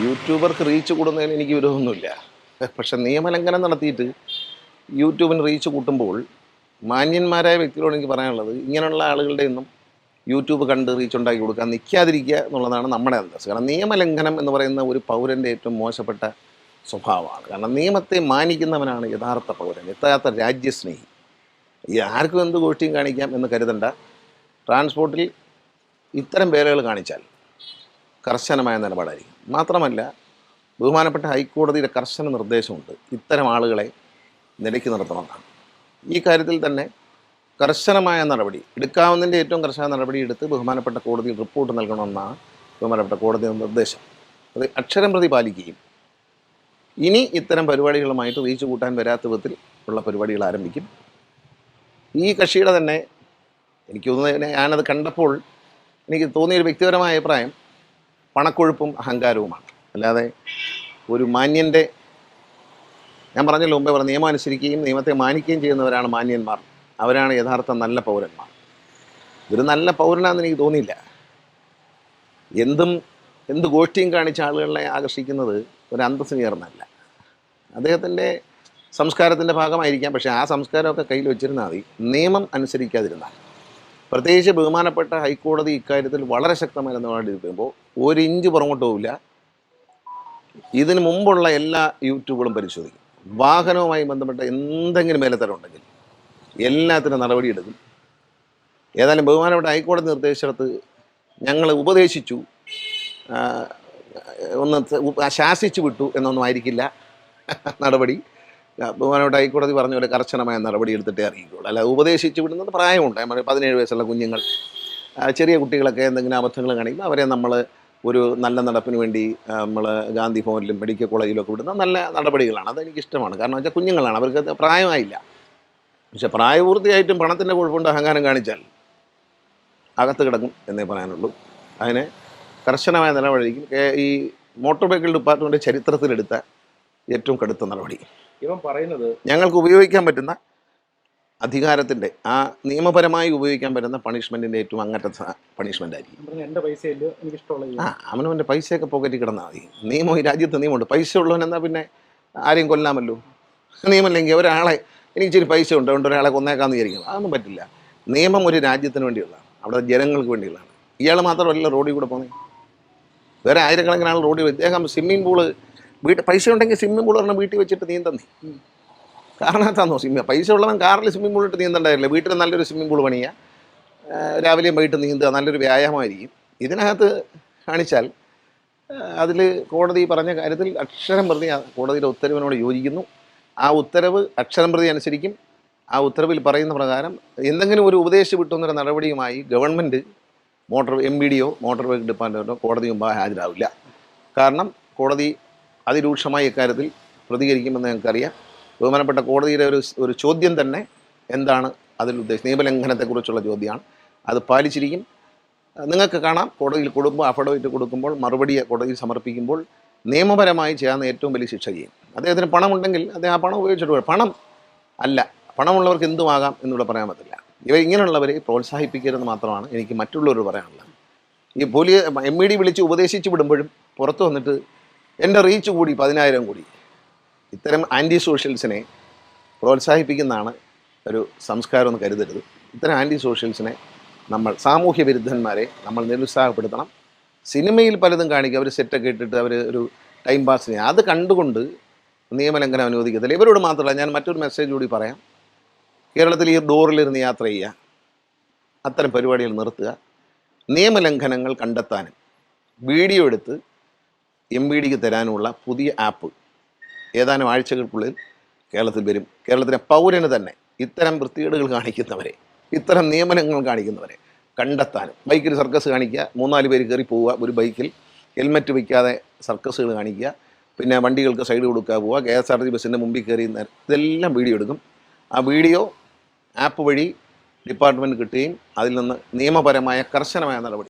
യൂട്യൂബർക്ക് reach കൂടുന്നതിന് എനിക്ക് വിരോധമൊന്നുമില്ല. പക്ഷെ നിയമലംഘനം നടത്തിയിട്ട് യൂട്യൂബിന് റീച്ച് കൂട്ടുമ്പോൾ മാന്യന്മാരായ വ്യക്തികളോട് എനിക്ക് പറയാനുള്ളത് ഇങ്ങനെയുള്ള ആളുകളുടെ ഒന്നും യൂട്യൂബ് കണ്ട് റീച്ച് ഉണ്ടാക്കി കൊടുക്കാൻ നിൽക്കാതിരിക്കുക എന്നുള്ളതാണ് നമ്മുടെ അന്തസ് കാരണം നിയമലംഘനം എന്ന് പറയുന്ന ഒരു പൗരന്റെ ഏറ്റവും മോശപ്പെട്ട സ്വഭാവമാണ്. കാരണം നിയമത്തെ മാനിക്കുന്നവനാണ് യഥാർത്ഥ പൗരൻ യഥാർത്ഥ രാജ്യസ്നേഹി. ഈ ആർക്കും എന്ത് ഗോഷ്ഠിയും കാണിക്കാം എന്ന് കരുതണ്ട. ട്രാൻസ്പോർട്ടിൽ ഇത്തരം പേരുകൾ കാണിച്ചാൽ കർശനമായ നിലപാടായിരിക്കും. മാത്രമല്ല ബഹുമാനപ്പെട്ട ഹൈക്കോടതിയുടെ കർശന നിർദ്ദേശമുണ്ട്. ഇത്തരം ആളുകളെ നിലയ്ക്ക് നിർത്തണമെന്നാണ്. ഈ കാര്യത്തിൽ തന്നെ കർശനമായ നടപടി എടുക്കാവുന്നതിന്റെ ഏറ്റവും കർശന നടപടി എടുത്ത് ബഹുമാനപ്പെട്ട കോടതിയിൽ റിപ്പോർട്ട് നൽകണമെന്നാണ് ബഹുമാനപ്പെട്ട കോടതിയുടെ നിർദ്ദേശം. അത് അക്ഷരം പ്രതി പാലിക്കുകയും ഇനി ഇത്തരം പരിപാടികളുമായിട്ട് റീച്ച് കൂട്ടാൻ വരാത്ത വിധത്തിൽ ഉള്ള പരിപാടികൾ ആരംഭിക്കും. ഈ കക്ഷിയുടെ തന്നെ എനിക്ക് തോന്നുന്നത് ഞാനത് കണ്ടപ്പോൾ എനിക്ക് തോന്നിയൊരു വ്യക്തിപരമായ അഭിപ്രായം പണക്കൊഴുപ്പും അഹങ്കാരവുമാണ്. അല്ലാതെ ഒരു മാന്യന്റെ ഞാൻ പറഞ്ഞല്ലോ മുമ്പേ പറഞ്ഞ നിയമം അനുസരിക്കുകയും നിയമത്തെ മാനിക്കുകയും ചെയ്യുന്നവരാണ് മാന്യന്മാർ. അവരാണ് യഥാർത്ഥ നല്ല പൗരന്മാർ. ഇതൊരു നല്ല പൗരനാണെന്ന് എനിക്ക് തോന്നിയില്ല. എന്തും എന്ത് ഗോഷ്ഠിയും കാണിച്ച ആളുകളെ ആകർഷിക്കുന്നത് ഒരു അന്തസ്സിന് ചേർന്നല്ല അദ്ദേഹത്തിന്റെ സംസ്കാരത്തിന്റെ ഭാഗമായിരിക്കാം പക്ഷേ ആ സംസ്കാരമൊക്കെ കയ്യിൽ വെച്ചിരുന്നാൽ മതി. നിയമം അനുസരിക്കാതിരുന്നാൽ. പ്രത്യേകിച്ച് ബഹുമാനപ്പെട്ട ഹൈക്കോടതി ഇക്കാര്യത്തിൽ വളരെ ശക്തമായ നിലപാടെടുക്കുമ്പോൾ ഒരു ഇഞ്ച് പോവില്ല. ഇതിന് മുമ്പുള്ള എല്ലാ യൂട്യൂബുകളും പരിശോധിക്കും. വാഹനവുമായി ബന്ധപ്പെട്ട എന്തെങ്കിലും മേലത്തരം ഉണ്ടെങ്കിൽ എല്ലാത്തിനും നടപടിയെടുക്കും ഏതായാലും ബഹുമാനപ്പെട്ട ഹൈക്കോടതി നിർദ്ദേശിച്ചിടത്ത് ഞങ്ങൾ ഉപദേശിച്ചു. ഒന്ന് ശാസിച്ചു വിട്ടു എന്നൊന്നും ആയിരിക്കില്ല നടപടി. ബഹുമാനപ്പെട്ട ഹൈക്കോടതി പറഞ്ഞ പോലെ കർശനമായ നടപടി എടുത്തിട്ടേ അറിയിക്കുള്ളൂ അല്ല ഉപദേശിച്ചു വിടുന്നത് പ്രായമുണ്ട്. നമ്മൾ പതിനേഴ് വയസ്സുള്ള കുഞ്ഞുങ്ങൾ ചെറിയ കുട്ടികളൊക്കെ എന്തെങ്കിലും അബദ്ധങ്ങൾ കാണിക്കുമ്പോൾ അവരെ നമ്മൾ ഒരു നല്ല നടപ്പിന് വേണ്ടി നമ്മൾ ഗാന്ധി ഭവനിലും മെഡിക്കൽ കോളേജിലും ഒക്കെ വിടുന്ന നല്ല നടപടികളാണ്. അതെനിക്കിഷ്ടമാണ്. കാരണം വെച്ചാൽ കുഞ്ഞുങ്ങളാണ്. അവർക്ക് പ്രായമായില്ല. പക്ഷെ പ്രായപൂർത്തിയായിട്ടും പണത്തിന്റെ കുഴപ്പമുണ്ട് അഹങ്കാരം കാണിച്ചാൽ അകത്ത് കിടക്കും എന്നേ പറയാനുള്ളൂ. അതിനെ കർശനമായ നിലപാടായിരിക്കും ഈ മോട്ടോർ വെഹിക്കിൾ ഡിപ്പാർട്ട്മെന്റ് ചരിത്രത്തിലെടുത്ത ഏറ്റവും കടുത്ത നടപടി. ഇവൻ പറയുന്നത് ഞങ്ങൾക്ക് ഉപയോഗിക്കാൻ പറ്റുന്ന അധികാരത്തിന്റെ ആ നിയമപരമായി ഉപയോഗിക്കാൻ പറ്റുന്ന പണിഷ്മെന്റിന്റെ ഏറ്റവും അങ്ങനത്തെ പണിഷ്മെന്റ് ആയിരിക്കും. എന്റെ പൈസയില്ല? എനിക്ക് ഇഷ്ടമുള്ള ആ അവനവന്റെ പൈസയൊക്കെ പോക്കറ്റിൽ കിടന്നാൽ മതി. നിയമം ഈ രാജ്യത്ത് നിയമമുണ്ട്. പൈസ ഉള്ളവൻ എന്നാൽ പിന്നെ ആരെയും കൊല്ലാമല്ലോ? നിയമമില്ലെങ്കിൽ ഒരാളെ എനിക്ക് ഇച്ചിരി പൈസ ഉണ്ട് അതുകൊണ്ട് ഒരാളെ കൊന്നേക്കാന്ന് വിചാരിക്കണം അതൊന്നും പറ്റില്ല. നിയമം ഒരു രാജ്യത്തിന് വേണ്ടിയുള്ളതാണ്. അവിടെ ജനങ്ങൾക്ക് വേണ്ടിയുള്ളതാണ്. ഇയാൾ മാത്രമല്ല റോഡിൽ കൂടെ പോകുന്നത്. വേറെ ആയിരക്കണക്കിനാൾ റോഡിൽ ഇദ്ദേഹം സ്വിമ്മിംഗ് പൂൾ വീട്ടിൽ പൈസ ഉണ്ടെങ്കിൽ സ്വിമ്മിംഗ് പൂൾ പറഞ്ഞാൽ വീട്ടിൽ വെച്ചിട്ട് നീന്തന്നേ കാരണത്താന്നോ സ്വിമ്മിങ് പൈസ ഉള്ളവൻ കാറിൽ സ്വിമ്മിംഗ് പൂളിൽ ഇട്ട് നീന്തണ്ടായില്ല വീട്ടിൽ നല്ലൊരു സ്വിമ്മിംഗ് പൂൾ പണിയുക രാവിലെയും വൈകിട്ട് നീന്തുക നല്ലൊരു വ്യായാമമായിരിക്കും. ഇതിനകത്ത് കാണിച്ചാൽ അതിൽ കോടതി പറഞ്ഞ കാര്യത്തിൽ അക്ഷരം പ്രതി കോടതിയുടെ ഉത്തരവിനോട് യോജിക്കുന്നു. ആ ഉത്തരവ് അക്ഷരം പ്രതി അനുസരിക്കും. ആ ഉത്തരവിൽ പറയുന്ന പ്രകാരം എന്തെങ്കിലും ഒരു ഉപദേശം വിട്ടുന്നൊരു നടപടിയുമായി ഗവൺമെന്റ് മോട്ടോർ എം ബി ഡിയോ മോട്ടോർ വെഹിക്കിൾ ഡിപ്പാർട്ട്മെന്റോ കോടതി മുമ്പാകെ ഹാജരാവില്ല. കാരണം കോടതി അതിരൂക്ഷമായി ഇക്കാര്യത്തിൽ പ്രതികരിക്കുമെന്ന് ഞങ്ങൾക്കറിയാം. ബഹുമാനപ്പെട്ട കോടതിയുടെ ഒരു ഒരു ചോദ്യം തന്നെ എന്താണ് അതിൽ ഉദ്ദേശിച്ചത്? നിയമലംഘനത്തെക്കുറിച്ചുള്ള ചോദ്യമാണ്. അത് പാലിച്ചിരിക്കും. നിങ്ങൾക്ക് കാണാം കോടതിയിൽ കൊടുക്കുമ്പോൾ അഫിഡവിറ്റ് കൊടുക്കുമ്പോൾ മറുപടി കോടതിയിൽ സമർപ്പിക്കുമ്പോൾ നിയമപരമായി ചെയ്യാവുന്ന ഏറ്റവും വലിയ ശിക്ഷ ചെയ്യും അദ്ദേഹത്തിന് പണമുണ്ടെങ്കിൽ അദ്ദേഹം ആ പണം ഉപയോഗിച്ചിട്ട് പണം അല്ല പണമുള്ളവർക്ക് എന്തുമാകാം എന്നിവിടെ പറയാൻ പറ്റില്ല. ഇവ ഇങ്ങനെയുള്ളവരെ പ്രോത്സാഹിപ്പിക്കരുതെന്ന് മാത്രമാണ് എനിക്ക് മറ്റുള്ളവർ പറയാനുള്ളത്. ഈ പോലീസ് എം ഇ ഡി വിളിച്ച് ഉപദേശിച്ച് വിടുമ്പോഴും പുറത്ത് വന്നിട്ട് എന്റെ റീച്ച് കൂടി പതിനായിരം കൂടി. ഇത്തരം ആന്റി സോഷ്യൽസിനെ പ്രോത്സാഹിപ്പിക്കുന്നതാണ് ഒരു സംസ്കാരം എന്ന് കരുതരുത്. ഇത്തരം ആന്റി സോഷ്യൽസിനെ നമ്മൾ സാമൂഹ്യ വിരുദ്ധന്മാരെ നമ്മൾ നിരുത്സാഹപ്പെടുത്തണം. സിനിമയിൽ പലതും കാണിക്കുക അവർ സെറ്റൊക്കെ ഇട്ടിട്ട് അവർ ഒരു ടൈം പാസ് പാസിന് അത് കണ്ടുകൊണ്ട് നിയമലംഘനം അനുവദിക്കത്തില്ല? ഇവരോട് മാത്രമല്ല ഞാൻ മറ്റൊരു മെസ്സേജ് കൂടി പറയാം. കേരളത്തിൽ ഈ ഡോറിലിരുന്ന് യാത്ര ചെയ്യുക. അത്തരം പരിപാടികൾ നിർത്തുക. നിയമലംഘനങ്ങൾ കണ്ടെത്താനും വീഡിയോ എടുത്ത് എം വി ഡിക്ക് തരാനുമുള്ള പുതിയ ആപ്പ് ഏതാനും ആഴ്ചകൾക്കുള്ളിൽ കേരളത്തിൽ വരും. കേരളത്തിലെ പൗരന് തന്നെ ഇത്തരം വൃത്തികേടുകൾ കാണിക്കുന്നവരെ ഇത്തരം നിയമനങ്ങൾ കാണിക്കുന്നവരെ കണ്ടെത്താനും ബൈക്കിൽ സർക്കസ് കാണിക്കുക മൂന്നാൽ പേര് കയറി പോവുക ഒരു ബൈക്കിൽ ഹെൽമറ്റ് വയ്ക്കാതെ സർക്കസുകൾ കാണിക്കുക പിന്നെ വണ്ടികൾക്ക് സൈഡ് കൊടുക്കുക പോവുക കെ എസ് ആർ ടി ബസ്സിന്റെ മുമ്പിൽ കയറി ഇതെല്ലാം വീഡിയോ എടുക്കും. ആ വീഡിയോ ആപ്പ് വഴി ഡിപ്പാർട്ട്മെന്റ് കിട്ടുകയും അതിൽ നിന്ന് നിയമപരമായ കർശനമായ നടപടി